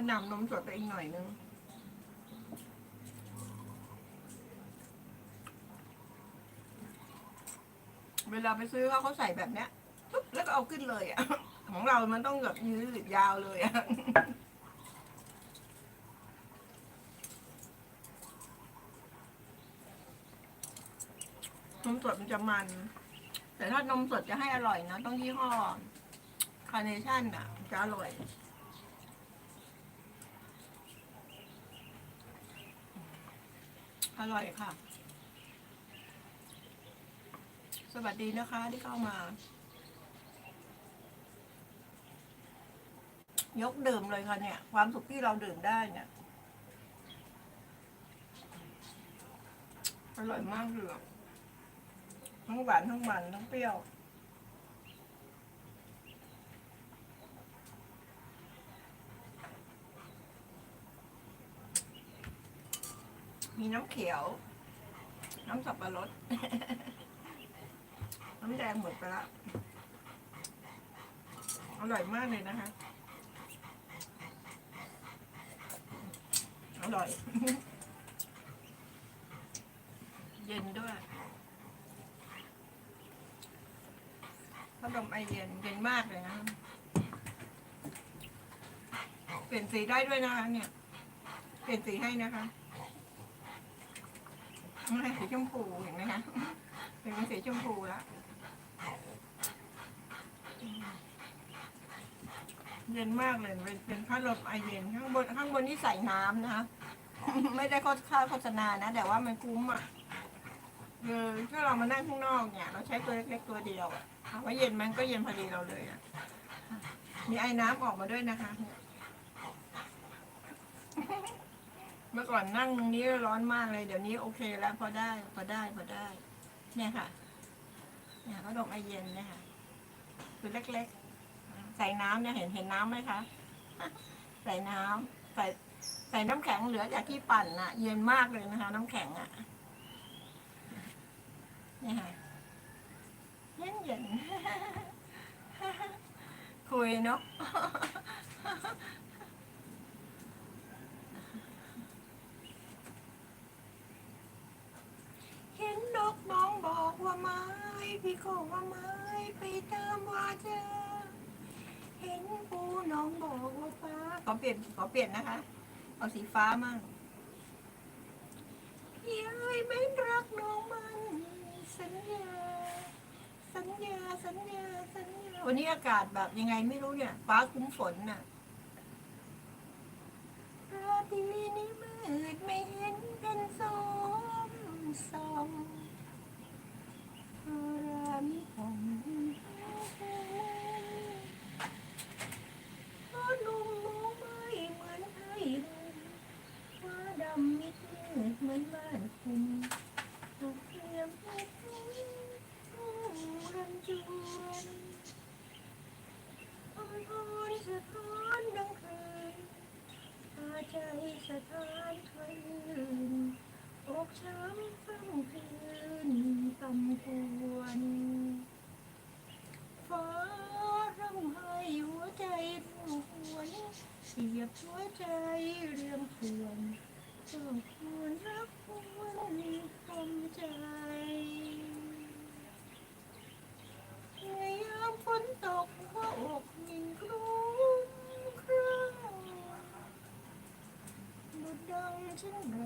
ระนำนมสดไปอีกหน่อยนึงเวลาไปซื้อเขาเขาใส่แบบเนี้ยปุ๊บแล้วก็เอาขึ้นเลยอะ ของเรามันต้องแบบยืดยาวเลยอะนมสดมันจะมัน แต่ถ้านมสดจะให้อร่อยนะ ต้องยี่ห้อคาร์เนชั่นอะ จะอร่อย อร่อยค่ะ สวัสดีนะคะที่เข้ามา ยกดื่มเลยค่ะเนี่ย ความสุขที่เราดื่มได้เนี่ย อร่อยมากเลยทั้งหวานทั้งมันทั้งเปรี้ยว มีน้ำเขียว น้ำสับปะรด น้ำแดงหมดไปละ อร่อยมากเลยนะคะ อร่อย เย็นด้วยพัดลมไอเย็น เย็นมากเลยนะ เปลี่ยนสีได้ด้วยนะคะเนี่ย เปลี่ยนสีให้นะคะ นี่สีชมพูเห็นไหมคะเป็นสีชมพูแล้วเย็นมากเลยเป็นเป็นพัดลมไอเย็นข้างบนข้างบนนี่ใส่น้ำนะคะไม่ได้โฆษค่าโฆษณานะ แต่ว่ามันคุ้มอะคือถ้าเรามานั่งข้างนอกเนี่ย เราใช้ตัวเล็กๆตัวเดียวอะถามว่าเย็นมันก็เย็นพอดีเราเลยอะมีไอ้น้ำออกมาด้วยนะคะ เมื่อก่อนนั่งตรงนี้ร้อนมากเลยเดี๋ยวนี้โอเคแล้วพอได้พอได้พอได้ เนี่ยค่ะ เนี่ยก็ดมไอเย็นเนี่ยค่ะคือเล็กๆ ใส่น้ำเนี่ยเห็นเห็นน้ำไหมคะ ใส่น้ำใส่ใส่น้ำแข็งเหลือจากที่ปั่นน่ะเย็นมากเลยนะคะ น้ำแข็งอะเนี่ยค่ะเย็นเย็นคุยเนาะ เห็นนกน้องบอกว่าไม้ พี่ขอว่าไม้ไปตามว่าเจอเห็นปูน้องบอกว่าฟ้าขอเปลี่ยนขอเปลี่ยนนะคะ เอาสีฟ้ามั่งยายไม่รักน้องมัน สัญญา สัญญาสัญญาสัญญาวันนี้อากาศแบบยังไงไม่รู้เนี่ย ฟ้าคุ้มฝนน่ะราตรีนี้มืดไม่เห็นเป็นสมสองรามิผมพอหนุ่มมองไม่เหมือนไพ่ฟ้าดำมิดมืดเหมือนบ้านคุณตกเทียมให้คุณรันจวนอำพรสะท้อนดังคืน ตาใจสถานคืนอก ช้ำฟังคืนตำควรฟ้าร่ำไห้หัวใจร่วหวนเสียบหัวใจเรื่องควรเจ้าควรรักควรคมใจในยามฝนตกหัวอกยิ่งคลุ้มครั่งดุดดังฉัน